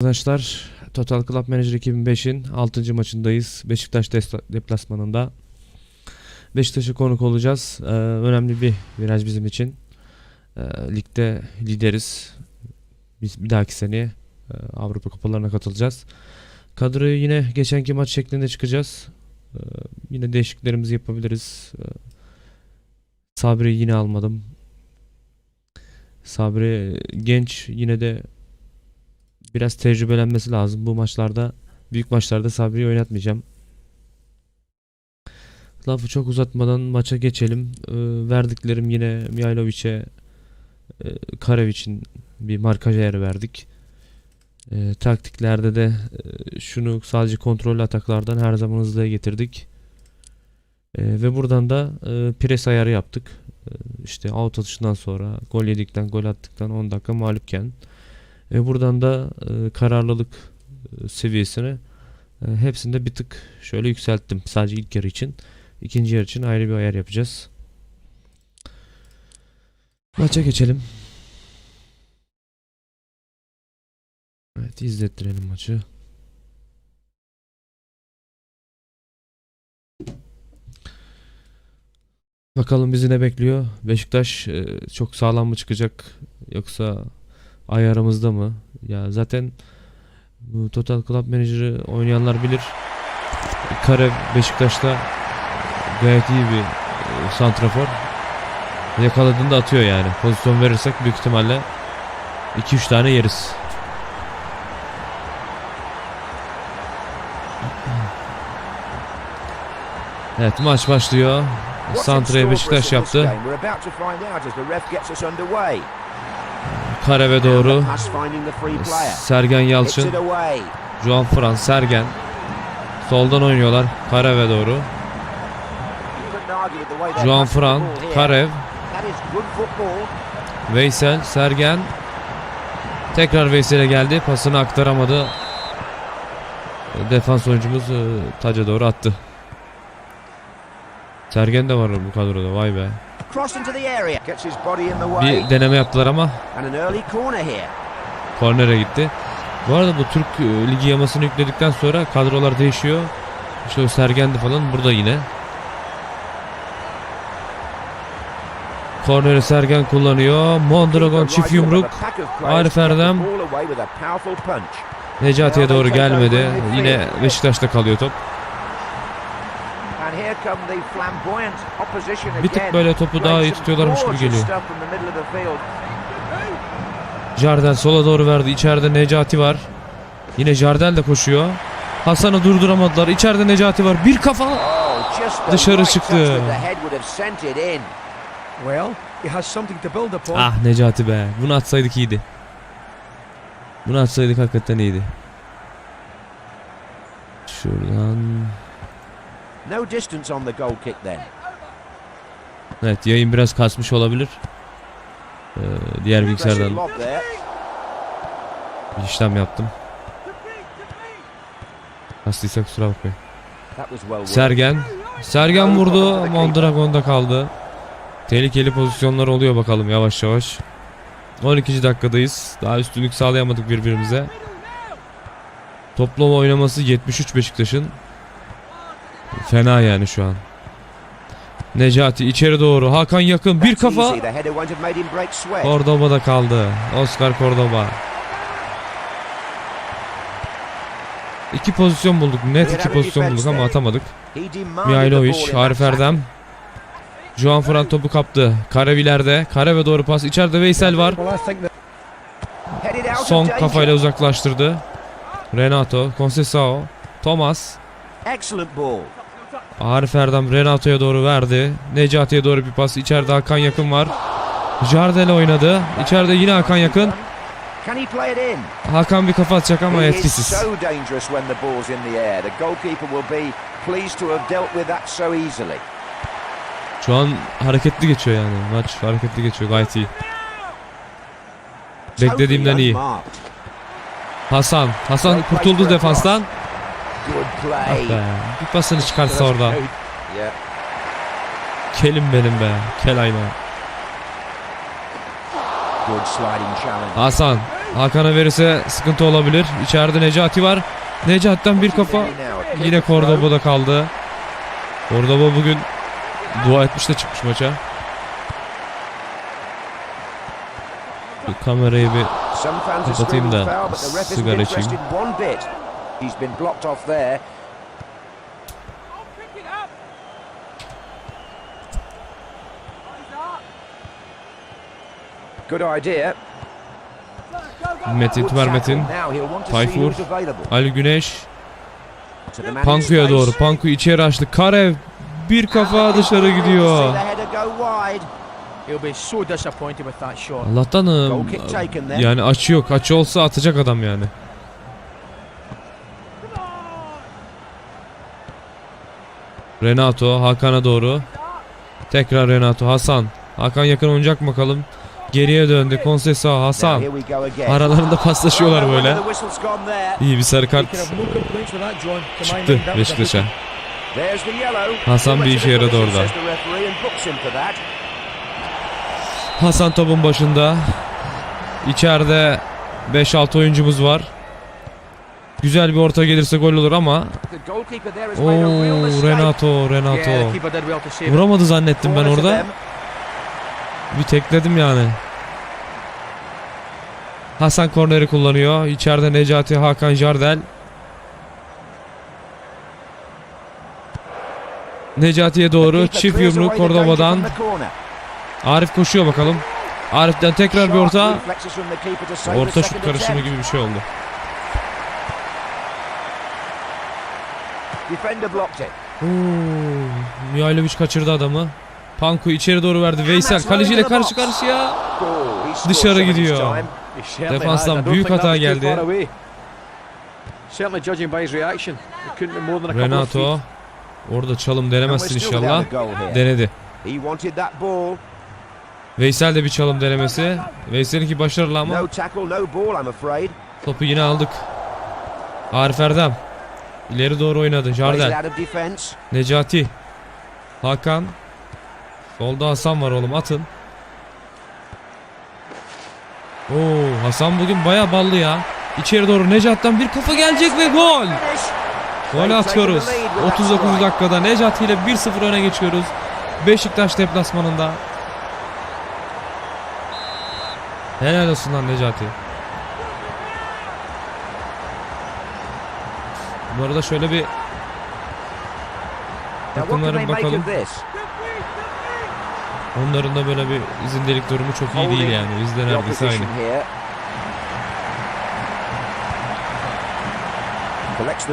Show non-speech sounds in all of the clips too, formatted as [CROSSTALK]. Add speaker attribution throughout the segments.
Speaker 1: Arkadaşlar Total Club Manager 2005'in 6. maçındayız. Beşiktaş deplasmanında. Beşiktaş'a konuk olacağız. Ee, önemli bir viraj bizim için. Ee, ligde lideriz. Biz bir dahaki seneye e, Avrupa Kupalarına katılacağız. Kadroyu yine geçenki maç şeklinde çıkacağız. Ee, yine değişikliklerimizi yapabiliriz. Ee, Sabri'yi yine almadım. Sabri genç yine de biraz tecrübelenmesi lazım. Bu maçlarda büyük maçlarda Sabri'yi oynatmayacağım. Lafı çok uzatmadan maça geçelim. Ee, verdiklerim yine Mihailovic'e e, Karevic'in bir markaj ayarı verdik. Ee, taktiklerde de e, şunu sadece kontrollü ataklardan her zaman hızlıya getirdik. Ee, ve buradan da e, pres ayarı yaptık. Ee, işte out atışından sonra gol yedikten gol attıktan 10 dakika mağlupken ve buradan da e, kararlılık e, seviyesini e, hepsinde bir tık şöyle yükselttim. Sadece ilk yarı için. İkinci yarı için ayrı bir ayar yapacağız. Maça geçelim. Evet izlettirelim maçı. Bakalım bizi ne bekliyor. Beşiktaş e, çok sağlam mı çıkacak yoksa ayarımızda mı? Ya zaten bu Total Club Manager'ı oynayanlar bilir. Kare Beşiktaş'ta gayet iyi bir e, santrafor. Yakaladığında atıyor yani. Pozisyon verirsek büyük ihtimalle 2-3 tane yeriz. Evet maç başlıyor. Santra'ya Beşiktaş yaptı. Kareve doğru. Sergen Yalçın. Juan Fran, Sergen. Soldan oynuyorlar. Kareve doğru. Juan Fran, Karev, Veysel, Sergen. Tekrar Veysel'e geldi. Pasını aktaramadı. Defans oyuncumuz e, taca doğru attı. Sergen de var bu kadroda vay be. Bir deneme yaptılar ama kornere gitti. Bu arada bu Türk e, Ligi yamasını yükledikten sonra kadrolar değişiyor. İşte o Sergen'di falan burada yine. Korneri Sergen kullanıyor. Mondragon çift yumruk. Arif Erdem. Necati'ye doğru gelmedi. Yine Beşiktaş'ta kalıyor top. Bir tık böyle topu daha iyi tutuyorlarmış gibi geliyor. Jardel sola doğru verdi. İçeride Necati var. Yine Jardel de koşuyor. Hasan'ı durduramadılar. İçeride Necati var. Bir kafa. Dışarı çıktı. Ah Necati be. Bunu atsaydık iyiydi. Bunu atsaydık hakikaten iyiydi. Şuradan.
Speaker 2: No distance on the goal kick then.
Speaker 1: Evet yayın biraz kasmış olabilir. Ee, diğer bilgisayardan bir işlem yaptım. Kastıysa kusura bakmayın. Sergen. Sergen vurdu. Mondragon'da kaldı. Tehlikeli pozisyonlar oluyor bakalım yavaş yavaş. 12. dakikadayız. Daha üstünlük sağlayamadık birbirimize. Toplam oynaması 73 Beşiktaş'ın. Fena yani şu an. Necati içeri doğru. Hakan yakın. Bir kafa.
Speaker 2: sweat.
Speaker 1: Cordoba'da kaldı. Oscar Cordoba. İki pozisyon bulduk. Net iki pozisyon bulduk ama atamadık. Mihailovic, Arif. Erdem. Juan Fran topu kaptı. Kareviler'de. Kareve doğru pas. İçeride Veysel var. Son kafayla uzaklaştırdı. Renato, Conceição, Thomas.
Speaker 2: Excellent ball.
Speaker 1: Arif Erdem Renato'ya doğru verdi. Necati'ye doğru bir pas. İçeride Hakan Yakın var. Jardel oynadı. İçeride yine Hakan Yakın. Hakan bir kafa atacak ama etkisiz. Şu an hareketli geçiyor yani. Maç hareketli geçiyor gayet iyi. Beklediğimden iyi. Hasan. Hasan kurtuldu defanstan. Ah be. Bir pasını çıkarsa orada. Kelim benim be. Kel ayna. Hasan. Hakan'a verirse sıkıntı olabilir. İçeride Necati var. Necati'den bir kafa. Yine Cordoba'da kaldı. Cordoba bugün dua etmiş de çıkmış maça. Bir kamerayı bir Kapatayım da sigara içeyim.
Speaker 2: He's been blocked off there. Good idea.
Speaker 1: Metin Tümer. Metin. Tayfur. Ali Güneş. Panku'ya doğru. Panku içeri açtı. Karev bir kafa dışarı
Speaker 2: See
Speaker 1: gidiyor. Allah'tan yani açı yok. Açı olsa atacak adam yani. Renato Hakan'a doğru. Tekrar Renato Hasan. Hakan yakın oynayacak mı bakalım. Geriye döndü. Konsesa Hasan. Aralarında [LAUGHS] paslaşıyorlar böyle. İyi bir sarı kart çıktı Beşiktaş'a. Hasan bir işe yaradı orada. Hasan topun başında. İçeride 5-6 oyuncumuz var. Güzel bir orta gelirse gol olur ama Oo. Renato Renato. Vuramadı zannettim ben orada. Bir tekledim yani. Hasan korneri kullanıyor. İçeride Necati Hakan Jardel. Necati'ye doğru çift yumruk Cordoba'dan. Arif koşuyor bakalım. Arif'ten tekrar bir orta. Orta şut karışımı gibi bir şey oldu.
Speaker 2: Defender blocked it.
Speaker 1: Oo, Mihailovic kaçırdı adamı. Panku içeri doğru verdi. Veysel kaleciyle karşı karşıya. Dışarı gidiyor. Defanstan büyük hata geldi. Renato. Orada çalım denemezsin inşallah. Denedi. Veysel de bir çalım denemesi. Veysel'inki başarılı ama topu yine aldık. Arif Erdem. İleri doğru oynadı. Jardel. Necati. Hakan. Solda Hasan var oğlum atın. Oo Hasan bugün baya ballı ya. İçeri doğru Necat'tan bir kafa gelecek ve gol. Gol atıyoruz. 39 dakikada Necati ile 1-0 öne geçiyoruz. Beşiktaş deplasmanında. Helal olsun lan Necati. Bu arada şöyle bir takımların bakalım. Onların da böyle bir izindelik durumu çok iyi değil yani. Bizde neredeyse aynı.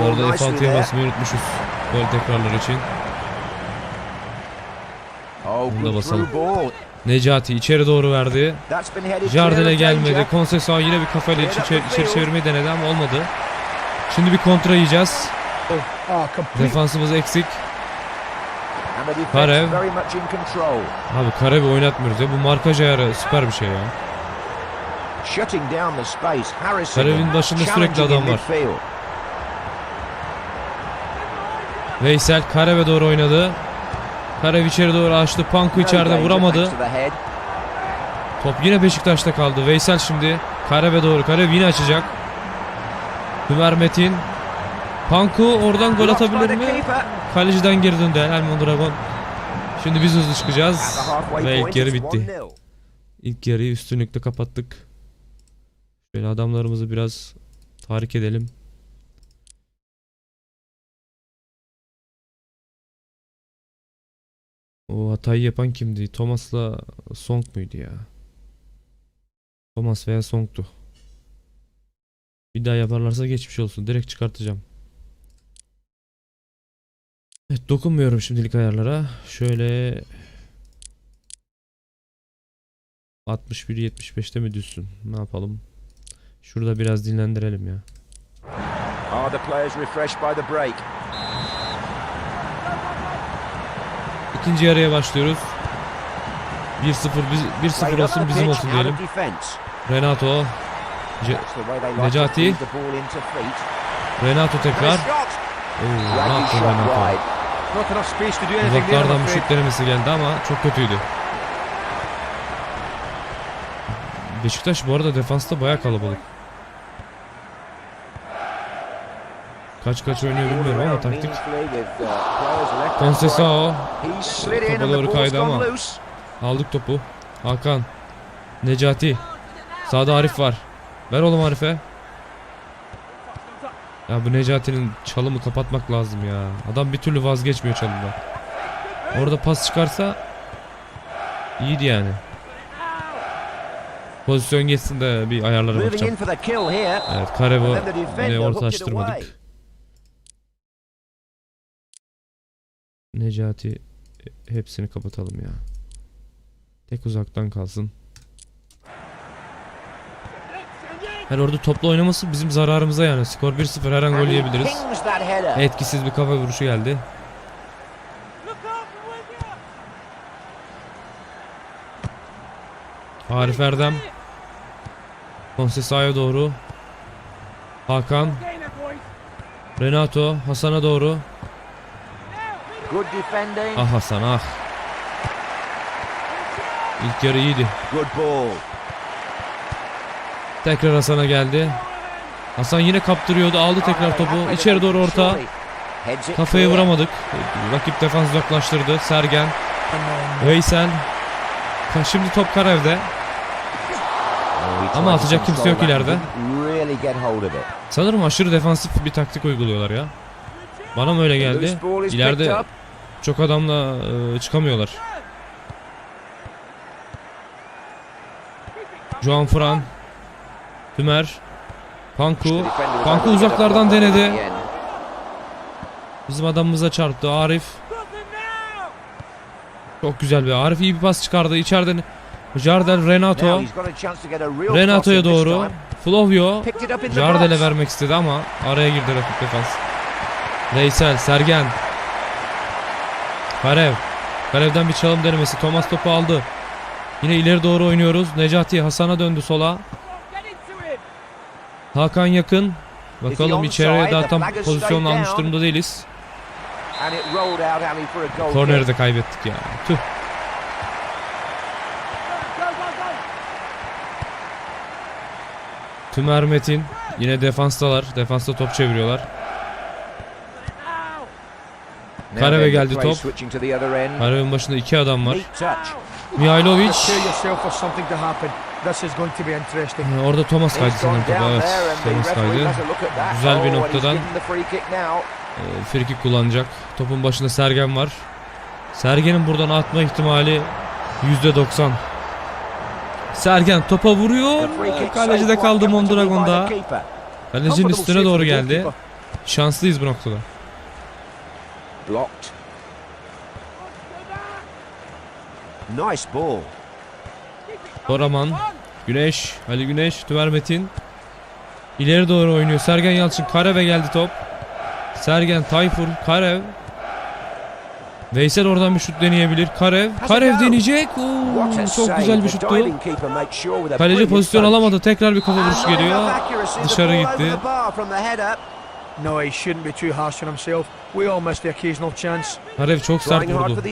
Speaker 1: Bu arada
Speaker 2: nicely
Speaker 1: F6'ya
Speaker 2: there.
Speaker 1: basmayı unutmuşuz. Gol tekrarları için.
Speaker 2: Oh,
Speaker 1: Bunu da basalım. Necati içeri doğru verdi.
Speaker 2: Of
Speaker 1: gelmedi. Konsesao yine bir kafayla içi, içeri çevirmeyi denedi ama olmadı. Şimdi bir kontra yiyeceğiz.
Speaker 3: Oh, complete.
Speaker 1: Defansımız eksik. Karev. Abi Karevi oynatmıyoruz ya. Bu markaj ayarı süper bir şey ya. Karevin başında sürekli adam var. Veysel Kareve doğru oynadı. Karev içeri doğru açtı. Panku içeride vuramadı. Top yine Beşiktaş'ta kaldı. Veysel şimdi Kareve doğru. Karev yine açacak. Ömer Metin. Panku oradan gol atabilir mi? Kaleciden geri döndü Elman Dragon. Şimdi biz hızlı çıkacağız. Ve ilk yarı bitti.
Speaker 2: 1-0.
Speaker 1: İlk yarıyı üstünlükle kapattık. Şöyle adamlarımızı biraz tahrik edelim. O hatayı yapan kimdi? Thomas'la Song muydu ya? Thomas veya Song'tu. Bir daha yaparlarsa geçmiş olsun. Direkt çıkartacağım. Evet dokunmuyorum şimdilik ayarlara. Şöyle 61-75'te mi düşsün? Ne yapalım? Şurada biraz dinlendirelim ya.
Speaker 2: Are the players refreshed by the break?
Speaker 1: İkinci yarıya başlıyoruz. 1-0 biz 1-0
Speaker 2: Played up
Speaker 1: olsun bizim olsun diyelim. Renato, Ce- Necati. Renato tekrar. Oo, ne yaptı Renato? Uzaklardan bir şut denemesi geldi ama çok kötüydü. Beşiktaş bu arada defansta baya kalabalık. Kaç kaç oynuyor bilmiyorum ama taktik. Conceição Topa doğru kaydı ama. aldık topu. Hakan. Necati. Sağda Arif var. Ver oğlum Arif'e. Ya bu Necati'nin çalımı kapatmak lazım ya. Adam bir türlü vazgeçmiyor çalımdan. Orada pas çıkarsa iyiydi yani. Pozisyon geçsin de bir ayarlara bakacağım. Evet Karevo yine
Speaker 2: hooked
Speaker 1: orta
Speaker 2: it
Speaker 1: açtırmadık.
Speaker 2: away.
Speaker 1: Necati hepsini kapatalım ya. Tek uzaktan kalsın. Her orada toplu oynaması bizim zararımıza yani. Skor 1-0 her an gol yiyebiliriz. Etkisiz bir kafa vuruşu geldi. Arif Erdem. Konsesa'ya doğru. Hakan. Renato. Hasan'a doğru. Ah Hasan ah. İlk yarı iyiydi. Tekrar Hasan'a geldi. Hasan yine kaptırıyordu. Aldı tekrar topu. İçeri doğru orta. Kafayı vuramadık. Rakip defans uzaklaştırdı. Sergen. Veysel. Şimdi top Karev'de. Ama atacak kimse yok ileride. Sanırım aşırı defansif bir taktik uyguluyorlar ya. Bana mı öyle geldi? İleride çok adamla e, çıkamıyorlar. Juan Fran. Tümer. Panku. Panku uzaklardan denedi. Bizim adamımıza çarptı. Arif. Çok güzel bir Arif iyi bir pas çıkardı. İçeriden Jardel Renato. Renato'ya doğru. Flovio. Jardel'e vermek istedi ama araya girdi rakip defans. Veysel, Sergen. Karev. Karev'den bir çalım denemesi. Thomas topu aldı. Yine ileri doğru oynuyoruz. Necati Hasan'a döndü sola. Hakan yakın. Bakalım içeriye daha tam pozisyon almış durumda değiliz. Korneri de kaybettik ya. Tüh. Tümer Metin. Yine defanstalar. Defansta top çeviriyorlar. Kareve geldi top. Karev'in başında iki adam var. Mihailovic.
Speaker 3: This is going to be interesting.
Speaker 1: Ee, Orada Thomas kaydı sanırım
Speaker 2: down
Speaker 1: Evet. Thomas kaydı. Güzel bir
Speaker 2: Oh,
Speaker 1: noktadan. Ee, Frikik kullanacak. Topun başında Sergen var. Sergen'in buradan atma ihtimali %90. Sergen topa vuruyor. Kaleci de kaldı Mondragon'da. Kalecinin üstüne doğru geldi. Şanslıyız bu noktada.
Speaker 2: Blocked. Nice ball.
Speaker 1: Toraman, Güneş, Ali Güneş, Tümer Metin. İleri doğru oynuyor. Sergen Yalçın, Kareve geldi top. Sergen, Tayfur, Karev. Veysel oradan bir şut deneyebilir. Karev, Karev deneyecek. Oo, çok güzel bir şuttu. Kaleci pozisyon alamadı. Tekrar bir kafa vuruşu geliyor. Dışarı gitti.
Speaker 3: No, he shouldn't be too harsh on himself. We all miss the occasional chance.
Speaker 1: Karev çok sert vurdu.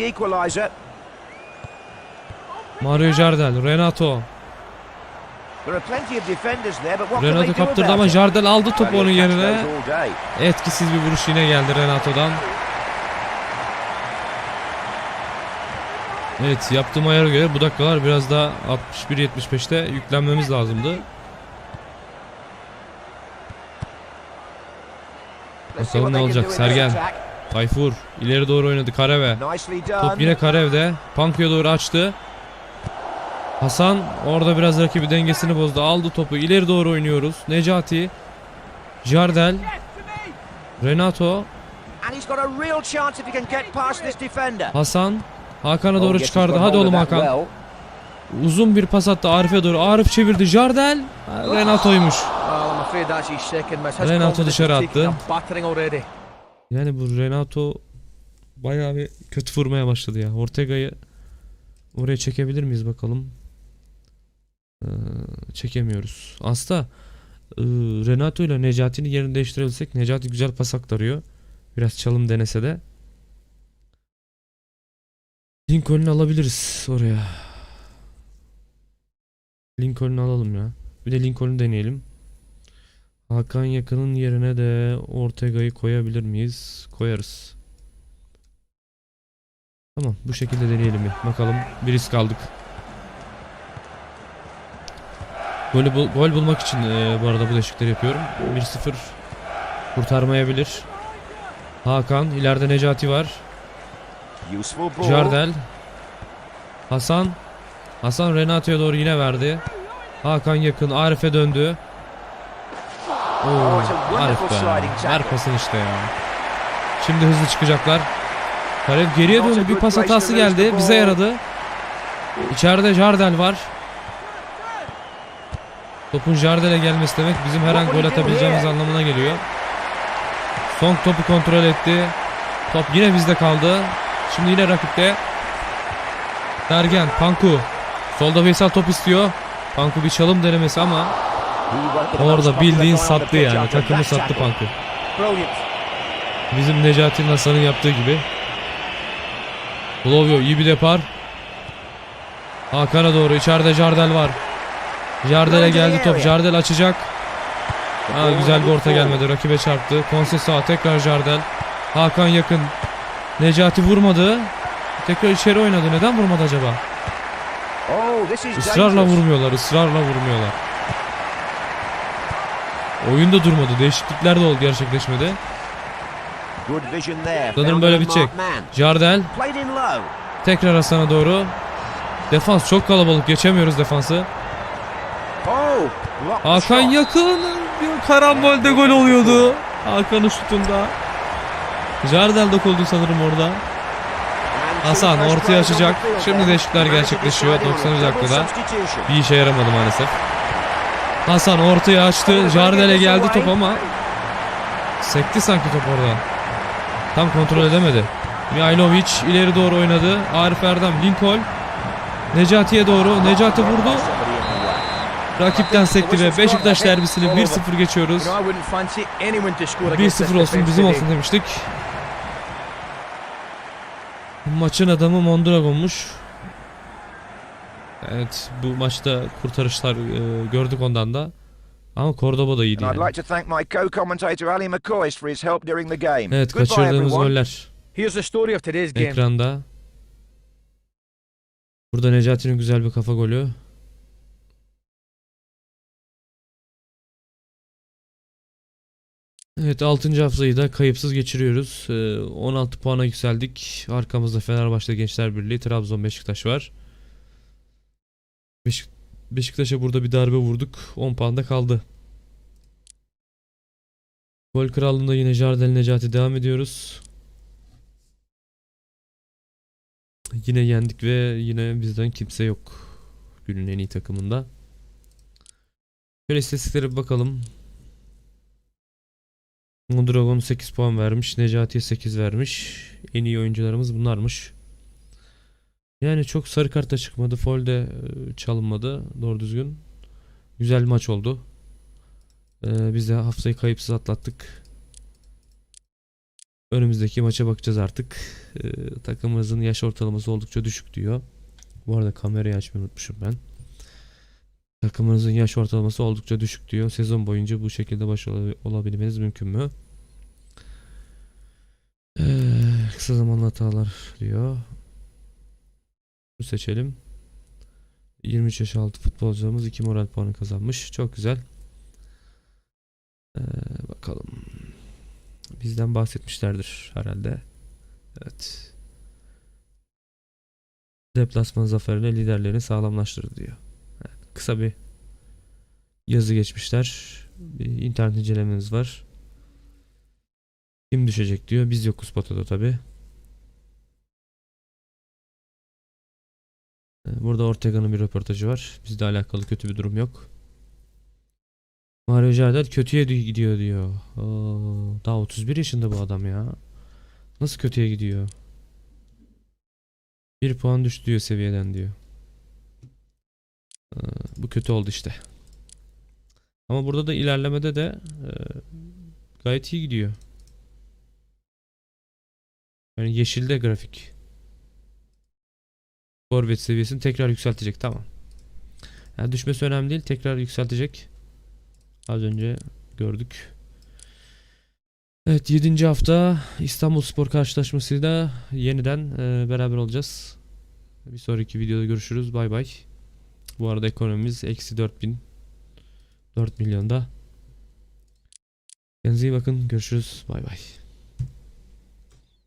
Speaker 1: Mario Jardel, Renato. Renato kaptırdı ama? Jardel aldı topu onun yerine. Etkisiz bir vuruş yine geldi Renato'dan. Evet yaptığım ayara göre bu dakikalar biraz daha 61-75'te yüklenmemiz lazımdı. Bakalım ne olacak. Sergen. Tayfur ileri doğru oynadı Kareve. Top yine Karev'de. Panku'ya doğru açtı. Hasan orada biraz rakibi dengesini bozdu. Aldı topu. ileri doğru oynuyoruz. Necati. Jardel. Renato. Hasan. Hakan'a
Speaker 2: Oh,
Speaker 1: doğru
Speaker 2: he's
Speaker 1: çıkardı. Hadi oğlum Hakan. Uzun bir pas attı Arif'e doğru. Arif çevirdi. Jardel. Renato'ymuş. Renato dışarı attı. Yani bu Renato bayağı bir kötü vurmaya başladı ya. Ortega'yı oraya çekebilir miyiz bakalım. Ee, çekemiyoruz. Aslında e, Renato ile Necati'nin yerini değiştirebilsek Necati güzel pas aktarıyor. Biraz çalım denese de. Lincoln'u alabiliriz oraya. Lincoln'u alalım ya. Bir de Lincoln'u deneyelim. Hakan Yakın'ın yerine de Ortega'yı koyabilir miyiz? Koyarız. Tamam bu şekilde deneyelim bir. Bakalım bir risk aldık. Golü bul- gol bulmak için e, bu arada bu değişiklikleri yapıyorum. 1-0 kurtarmayabilir. Hakan ileride Necati var. Jardel. Hasan. Hasan Renato'ya doğru yine verdi. Hakan yakın. Arif'e döndü. Oo,
Speaker 2: Oh,
Speaker 1: Arif be. Ver pasın işte ya. Şimdi hızlı çıkacaklar. Kalev geriye döndü. Bir pas hatası geldi. Bize yaradı. İçeride Jardel var. Topun Jardel'e gelmesi demek bizim her an gol atabileceğimiz anlamına geliyor. Son topu kontrol etti. Top yine bizde kaldı. Şimdi yine rakipte. Dergen, Panku. Solda Veysel top istiyor. Panku bir çalım denemesi ama orada bildiğin sattı yani. Takımı sattı. Panku. Bizim Necati'nin Hasan'ın yaptığı gibi. Blovio iyi bir depar. Hakan'a doğru içeride Jardel var. Jardel'e geldi top. Jardel açacak. Ha, güzel bir orta gelmedi. Rakibe çarptı. Konsesa tekrar Jardel. Hakan yakın. Necati vurmadı. Tekrar içeri oynadı. Neden vurmadı acaba?
Speaker 2: Oh,
Speaker 1: Israrla vurmuyorlar. ısrarla vurmuyorlar. Oyunda durmadı. Değişiklikler de oldu gerçekleşmedi. Sanırım böyle bitecek. Jardel tekrar Hasan'a doğru. Defans çok kalabalık. Geçemiyoruz defansı. Hakan yakın. Karambolde gol oluyordu. Hakan'ın şutunda. Jardel dokundu sanırım orada. Hasan ortaya açacak. Şimdi değişiklikler gerçekleşiyor.
Speaker 2: decide on a
Speaker 1: 90.
Speaker 2: double
Speaker 1: dakikada. Bir işe yaramadı maalesef. Hasan ortaya açtı. Jardel'e geldi top ama sekti sanki top orada. Tam kontrol edemedi. Mihailovic ileri doğru oynadı. Arif Erdem, Lincoln. Necati'ye doğru. Necati vurdu. Rakipten sekti ve Beşiktaş derbisini 1-0 geçiyoruz.
Speaker 3: You know, I wouldn't fancy anyone to score against this
Speaker 1: 1-0 olsun bizim olsun demiştik. Maçın adamı Mondragon'muş. Evet bu maçta kurtarışlar e, gördük ondan da. Ama Cordoba da iyiydi yani. Evet kaçırdığımız goller ekranda. Burada Necati'nin güzel bir kafa golü. Evet 6. haftayı da kayıpsız geçiriyoruz. Ee, 16 puana yükseldik. Arkamızda Fenerbahçe Gençler Birliği, Trabzon, Beşiktaş var. Beşik- Beşiktaş'a burada bir darbe vurduk. 10 puanda kaldı. Gol krallığında yine Jardel Necati devam ediyoruz. Yine yendik ve yine bizden kimse yok. Günün en iyi takımında. Şöyle istatistiklere bakalım. Mondragon 8 puan vermiş. Necati'ye 8 vermiş. En iyi oyuncularımız bunlarmış. Yani çok sarı karta çıkmadı. Foul de e, çalınmadı. Doğru düzgün. Güzel maç oldu. Ee, biz de haftayı kayıpsız atlattık. Önümüzdeki maça bakacağız artık. Ee, takımımızın yaş ortalaması oldukça düşük diyor. Bu arada kamerayı açmayı unutmuşum ben. Takımınızın yaş ortalaması oldukça düşük diyor. Sezon boyunca bu şekilde başarılı olabilmeniz mümkün mü? Ee, kısa zamanlı hatalar diyor. Bu seçelim. 23 yaş altı futbolcularımız 2 moral puanı kazanmış. Çok güzel. Ee, bakalım. Bizden bahsetmişlerdir herhalde. Evet. Deplasman zaferine liderlerini sağlamlaştırdı diyor. Kısa bir yazı geçmişler. Bir internet incelememiz var. Kim düşecek diyor. Biz yokuz potada tabi. Burada Ortega'nın bir röportajı var. Bizle alakalı kötü bir durum yok. Mario Jardel kötüye di- gidiyor diyor. Aa, daha 31 yaşında bu adam ya. Nasıl kötüye gidiyor? Bir puan düştü diyor seviyeden diyor. Aa, bu kötü oldu işte. Ama burada da ilerlemede de e, gayet iyi gidiyor. Yani yeşilde grafik. Forvet seviyesini tekrar yükseltecek tamam. Yani düşmesi önemli değil. Tekrar yükseltecek. Az önce gördük. Evet 7. hafta İstanbul Spor karşılaşmasıyla yeniden e, beraber olacağız. Bir sonraki videoda görüşürüz. Bay bay. Bu arada ekonomimiz eksi 4000 4 milyonda. Kendinize iyi bakın. Görüşürüz. Bay bay.